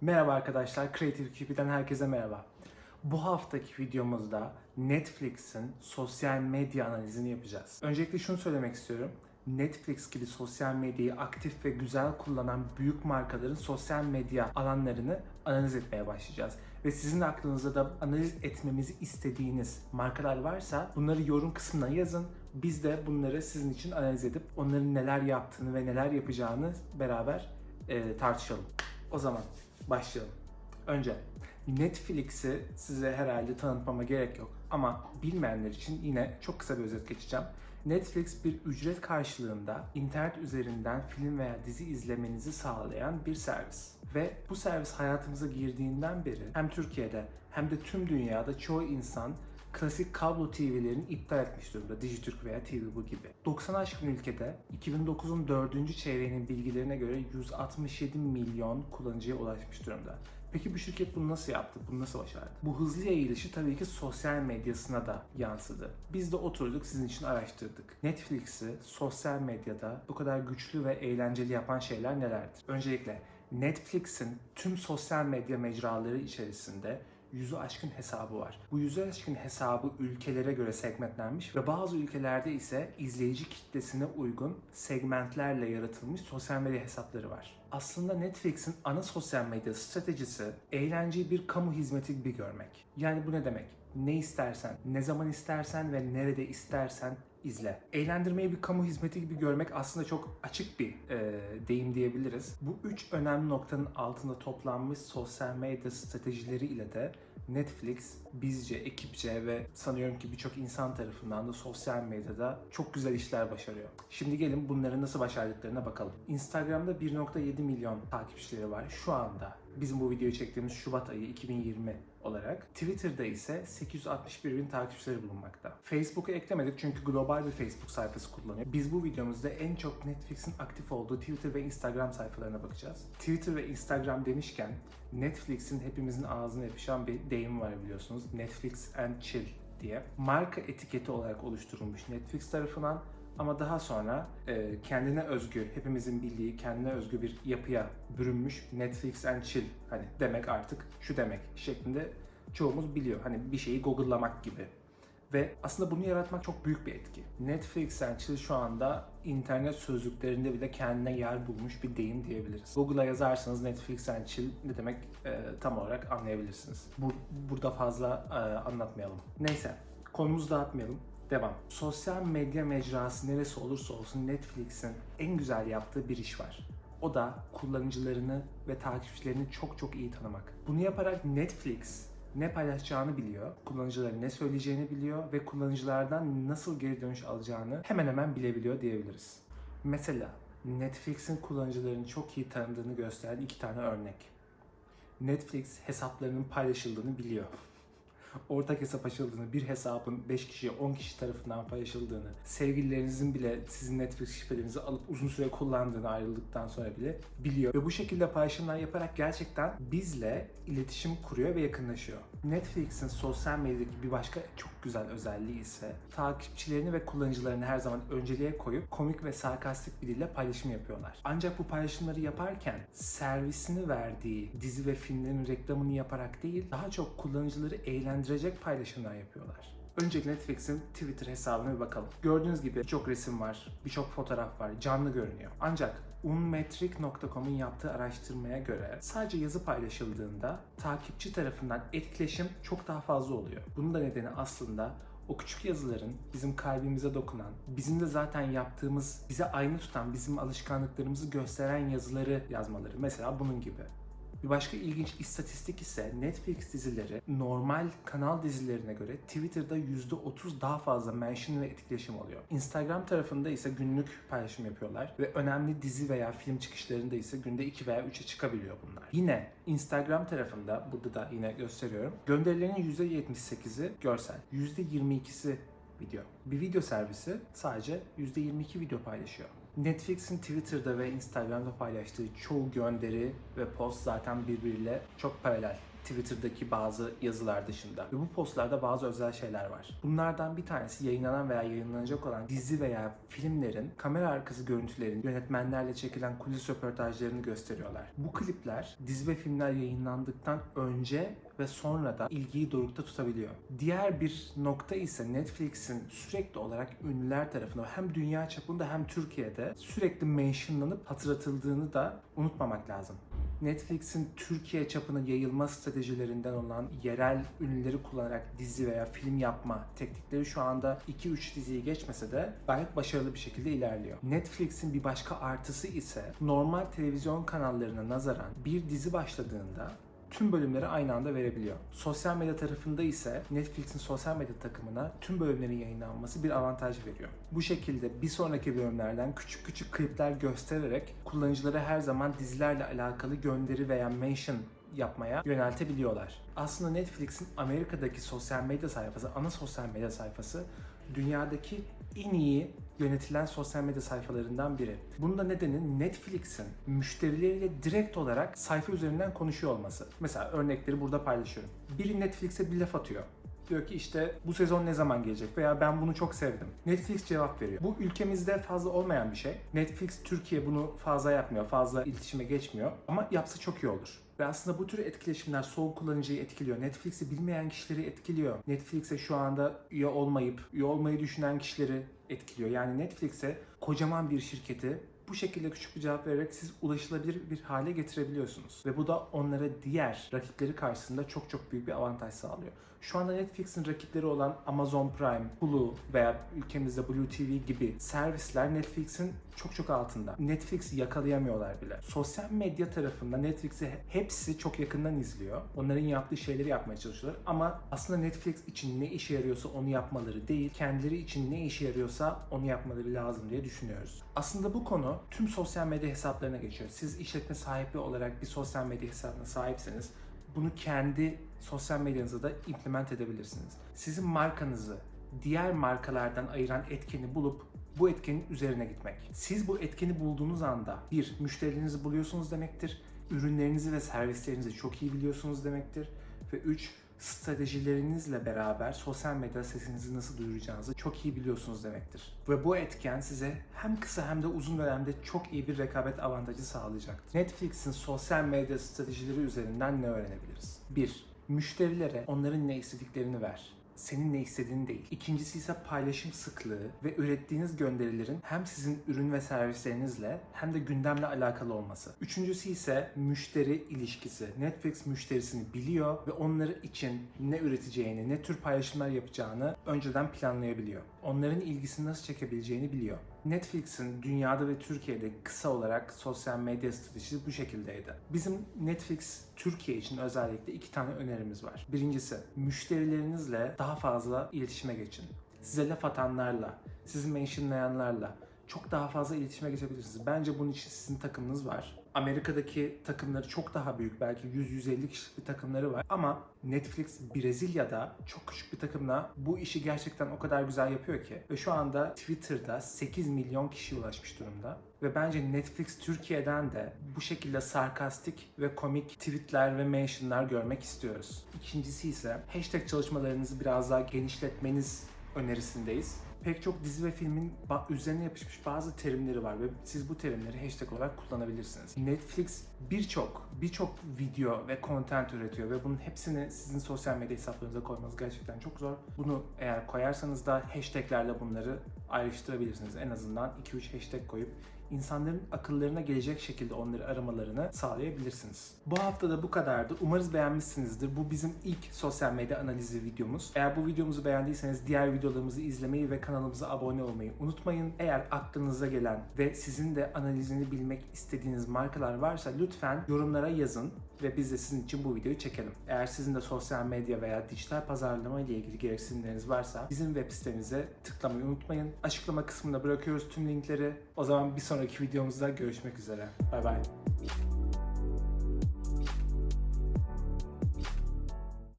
Merhaba arkadaşlar, Creative QB'den herkese merhaba. Bu haftaki videomuzda Netflix'in sosyal medya analizini yapacağız. Öncelikle şunu söylemek istiyorum. Netflix gibi sosyal medyayı aktif ve güzel kullanan büyük markaların sosyal medya alanlarını analiz etmeye başlayacağız. Ve sizin aklınızda da analiz etmemizi istediğiniz markalar varsa bunları yorum kısmına yazın. Biz de bunları sizin için analiz edip onların neler yaptığını ve neler yapacağını beraber e, tartışalım. O zaman başlayalım. Önce Netflix'i size herhalde tanıtmama gerek yok ama bilmeyenler için yine çok kısa bir özet geçeceğim. Netflix bir ücret karşılığında internet üzerinden film veya dizi izlemenizi sağlayan bir servis. Ve bu servis hayatımıza girdiğinden beri hem Türkiye'de hem de tüm dünyada çoğu insan klasik kablo TV'lerini iptal etmiş durumda. Dijitürk veya TV bu gibi. 90 aşkın ülkede 2009'un 4. çeyreğinin bilgilerine göre 167 milyon kullanıcıya ulaşmış durumda. Peki bu şirket bunu nasıl yaptı? Bunu nasıl başardı? Bu hızlı yayılışı tabii ki sosyal medyasına da yansıdı. Biz de oturduk sizin için araştırdık. Netflix'i sosyal medyada bu kadar güçlü ve eğlenceli yapan şeyler nelerdir? Öncelikle Netflix'in tüm sosyal medya mecraları içerisinde yüzü aşkın hesabı var. Bu yüzü aşkın hesabı ülkelere göre segmentlenmiş ve bazı ülkelerde ise izleyici kitlesine uygun segmentlerle yaratılmış sosyal medya hesapları var. Aslında Netflix'in ana sosyal medya stratejisi eğlenceyi bir kamu hizmeti gibi görmek. Yani bu ne demek? Ne istersen, ne zaman istersen ve nerede istersen izle. Eğlendirmeyi bir kamu hizmeti gibi görmek aslında çok açık bir e, deyim diyebiliriz. Bu üç önemli noktanın altında toplanmış sosyal medya stratejileri ile de Netflix bizce, ekipçe ve sanıyorum ki birçok insan tarafından da sosyal medyada çok güzel işler başarıyor. Şimdi gelin bunları nasıl başardıklarına bakalım. Instagram'da 1.7 milyon takipçileri var şu anda. Bizim bu videoyu çektiğimiz Şubat ayı 2020 olarak. Twitter'da ise 861 bin takipçileri bulunmakta. Facebook'u eklemedik çünkü global bir Facebook sayfası kullanıyor. Biz bu videomuzda en çok Netflix'in aktif olduğu Twitter ve Instagram sayfalarına bakacağız. Twitter ve Instagram demişken Netflix'in hepimizin ağzına yapışan bir deyim var biliyorsunuz. Netflix and chill diye. Marka etiketi olarak oluşturulmuş Netflix tarafından ama daha sonra e, kendine özgü, hepimizin bildiği kendine özgü bir yapıya bürünmüş Netflix and chill hani demek artık şu demek şeklinde çoğumuz biliyor. Hani bir şeyi google'lamak gibi. Ve aslında bunu yaratmak çok büyük bir etki. Netflix and chill şu anda internet sözlüklerinde bile kendine yer bulmuş bir deyim diyebiliriz. Google'a yazarsanız Netflix and chill ne demek e, tam olarak anlayabilirsiniz. Bu, burada fazla e, anlatmayalım. Neyse konumuzu dağıtmayalım. Devam. Sosyal medya mecrası neresi olursa olsun Netflix'in en güzel yaptığı bir iş var. O da kullanıcılarını ve takipçilerini çok çok iyi tanımak. Bunu yaparak Netflix ne paylaşacağını biliyor, kullanıcıların ne söyleyeceğini biliyor ve kullanıcılardan nasıl geri dönüş alacağını hemen hemen bilebiliyor diyebiliriz. Mesela Netflix'in kullanıcılarını çok iyi tanıdığını gösteren iki tane örnek. Netflix hesaplarının paylaşıldığını biliyor ortak hesap açıldığını, bir hesabın 5 kişiye 10 kişi tarafından paylaşıldığını, sevgililerinizin bile sizin Netflix şifrelerinizi alıp uzun süre kullandığını ayrıldıktan sonra bile biliyor. Ve bu şekilde paylaşımlar yaparak gerçekten bizle iletişim kuruyor ve yakınlaşıyor. Netflix'in sosyal medyadaki bir başka çok güzel özelliği ise takipçilerini ve kullanıcılarını her zaman önceliğe koyup komik ve sarkastik bir dille paylaşım yapıyorlar. Ancak bu paylaşımları yaparken servisini verdiği dizi ve filmlerin reklamını yaparak değil, daha çok kullanıcıları eğlendirecek paylaşımlar yapıyorlar. Öncelikle Netflix'in Twitter hesabına bir bakalım. Gördüğünüz gibi birçok resim var, birçok fotoğraf var, canlı görünüyor. Ancak unmetric.com'un yaptığı araştırmaya göre sadece yazı paylaşıldığında takipçi tarafından etkileşim çok daha fazla oluyor. Bunun da nedeni aslında o küçük yazıların bizim kalbimize dokunan, bizim de zaten yaptığımız, bize aynı tutan, bizim alışkanlıklarımızı gösteren yazıları yazmaları. Mesela bunun gibi. Bir başka ilginç istatistik ise Netflix dizileri normal kanal dizilerine göre Twitter'da %30 daha fazla mention ve etkileşim oluyor. Instagram tarafında ise günlük paylaşım yapıyorlar ve önemli dizi veya film çıkışlarında ise günde 2 veya 3'e çıkabiliyor bunlar. Yine Instagram tarafında burada da yine gösteriyorum. Gönderilerin %78'i görsel, %22'si video. Bir video servisi sadece %22 video paylaşıyor. Netflix'in Twitter'da ve Instagram'da paylaştığı çoğu gönderi ve post zaten birbiriyle çok paralel. Twitter'daki bazı yazılar dışında. Ve bu postlarda bazı özel şeyler var. Bunlardan bir tanesi yayınlanan veya yayınlanacak olan dizi veya filmlerin kamera arkası görüntülerini yönetmenlerle çekilen kulis röportajlarını gösteriyorlar. Bu klipler dizi ve filmler yayınlandıktan önce ve sonra da ilgiyi dorukta tutabiliyor. Diğer bir nokta ise Netflix'in sürekli olarak ünlüler tarafından hem dünya çapında hem Türkiye'de sürekli mentionlanıp hatırlatıldığını da unutmamak lazım. Netflix'in Türkiye çapına yayılma stratejilerinden olan yerel ünlüleri kullanarak dizi veya film yapma teknikleri şu anda 2-3 diziyi geçmese de gayet başarılı bir şekilde ilerliyor. Netflix'in bir başka artısı ise normal televizyon kanallarına nazaran bir dizi başladığında tüm bölümleri aynı anda verebiliyor. Sosyal medya tarafında ise Netflix'in sosyal medya takımına tüm bölümlerin yayınlanması bir avantaj veriyor. Bu şekilde bir sonraki bölümlerden küçük küçük klipler göstererek kullanıcıları her zaman dizilerle alakalı gönderi veya mention yapmaya yöneltebiliyorlar. Aslında Netflix'in Amerika'daki sosyal medya sayfası, ana sosyal medya sayfası dünyadaki en iyi yönetilen sosyal medya sayfalarından biri. Bunun da nedeni Netflix'in müşterileriyle direkt olarak sayfa üzerinden konuşuyor olması. Mesela örnekleri burada paylaşıyorum. Biri Netflix'e bir laf atıyor. Diyor ki işte bu sezon ne zaman gelecek veya ben bunu çok sevdim. Netflix cevap veriyor. Bu ülkemizde fazla olmayan bir şey. Netflix Türkiye bunu fazla yapmıyor, fazla iletişime geçmiyor ama yapsa çok iyi olur. Ve aslında bu tür etkileşimler soğuk kullanıcıyı etkiliyor. Netflix'i bilmeyen kişileri etkiliyor. Netflix'e şu anda üye olmayıp, üye olmayı düşünen kişileri etkiliyor. Yani Netflix'e kocaman bir şirketi bu şekilde küçük bir cevap vererek siz ulaşılabilir bir hale getirebiliyorsunuz. Ve bu da onlara diğer rakipleri karşısında çok çok büyük bir avantaj sağlıyor. Şu anda Netflix'in rakipleri olan Amazon Prime, Hulu veya ülkemizde Blue TV gibi servisler Netflix'in çok çok altında. Netflix'i yakalayamıyorlar bile. Sosyal medya tarafında Netflix'i hepsi çok yakından izliyor. Onların yaptığı şeyleri yapmaya çalışıyorlar. Ama aslında Netflix için ne işe yarıyorsa onu yapmaları değil, kendileri için ne işe yarıyorsa onu yapmaları lazım diye düşünüyoruz. Aslında bu konu tüm sosyal medya hesaplarına geçiyor. Siz işletme sahibi olarak bir sosyal medya hesabına sahipseniz bunu kendi sosyal medyanıza da implement edebilirsiniz. Sizin markanızı diğer markalardan ayıran etkeni bulup bu etkenin üzerine gitmek. Siz bu etkeni bulduğunuz anda bir, müşterilerinizi buluyorsunuz demektir. Ürünlerinizi ve servislerinizi çok iyi biliyorsunuz demektir. Ve üç, stratejilerinizle beraber sosyal medya sesinizi nasıl duyuracağınızı çok iyi biliyorsunuz demektir. Ve bu etken size hem kısa hem de uzun dönemde çok iyi bir rekabet avantajı sağlayacaktır. Netflix'in sosyal medya stratejileri üzerinden ne öğrenebiliriz? 1. Müşterilere onların ne istediklerini ver senin ne istediğin değil. İkincisi ise paylaşım sıklığı ve ürettiğiniz gönderilerin hem sizin ürün ve servislerinizle hem de gündemle alakalı olması. Üçüncüsü ise müşteri ilişkisi. Netflix müşterisini biliyor ve onları için ne üreteceğini, ne tür paylaşımlar yapacağını önceden planlayabiliyor. Onların ilgisini nasıl çekebileceğini biliyor. Netflix'in dünyada ve Türkiye'de kısa olarak sosyal medya stratejisi bu şekildeydi. Bizim Netflix Türkiye için özellikle iki tane önerimiz var. Birincisi müşterilerinizle daha fazla iletişime geçin. Size laf atanlarla, sizi mentionlayanlarla çok daha fazla iletişime geçebilirsiniz. Bence bunun için sizin takımınız var. Amerika'daki takımları çok daha büyük. Belki 100-150 kişilik bir takımları var. Ama Netflix Brezilya'da çok küçük bir takımla bu işi gerçekten o kadar güzel yapıyor ki. Ve şu anda Twitter'da 8 milyon kişiye ulaşmış durumda. Ve bence Netflix Türkiye'den de bu şekilde sarkastik ve komik tweetler ve mentionlar görmek istiyoruz. İkincisi ise hashtag çalışmalarınızı biraz daha genişletmeniz önerisindeyiz pek çok dizi ve filmin üzerine yapışmış bazı terimleri var ve siz bu terimleri hashtag olarak kullanabilirsiniz. Netflix birçok birçok video ve content üretiyor ve bunun hepsini sizin sosyal medya hesaplarınıza koymanız gerçekten çok zor. Bunu eğer koyarsanız da hashtaglerle bunları ayrıştırabilirsiniz. En azından 2-3 hashtag koyup insanların akıllarına gelecek şekilde onları aramalarını sağlayabilirsiniz. Bu hafta da bu kadardı. Umarız beğenmişsinizdir. Bu bizim ilk sosyal medya analizi videomuz. Eğer bu videomuzu beğendiyseniz diğer videolarımızı izlemeyi ve kanalımıza abone olmayı unutmayın. Eğer aklınıza gelen ve sizin de analizini bilmek istediğiniz markalar varsa lütfen yorumlara yazın ve biz de sizin için bu videoyu çekelim. Eğer sizin de sosyal medya veya dijital pazarlama ile ilgili gereksinimleriniz varsa bizim web sitemize tıklamayı unutmayın. Açıklama kısmında bırakıyoruz tüm linkleri. O zaman bir sonraki videomuzda görüşmek üzere. Bay bay.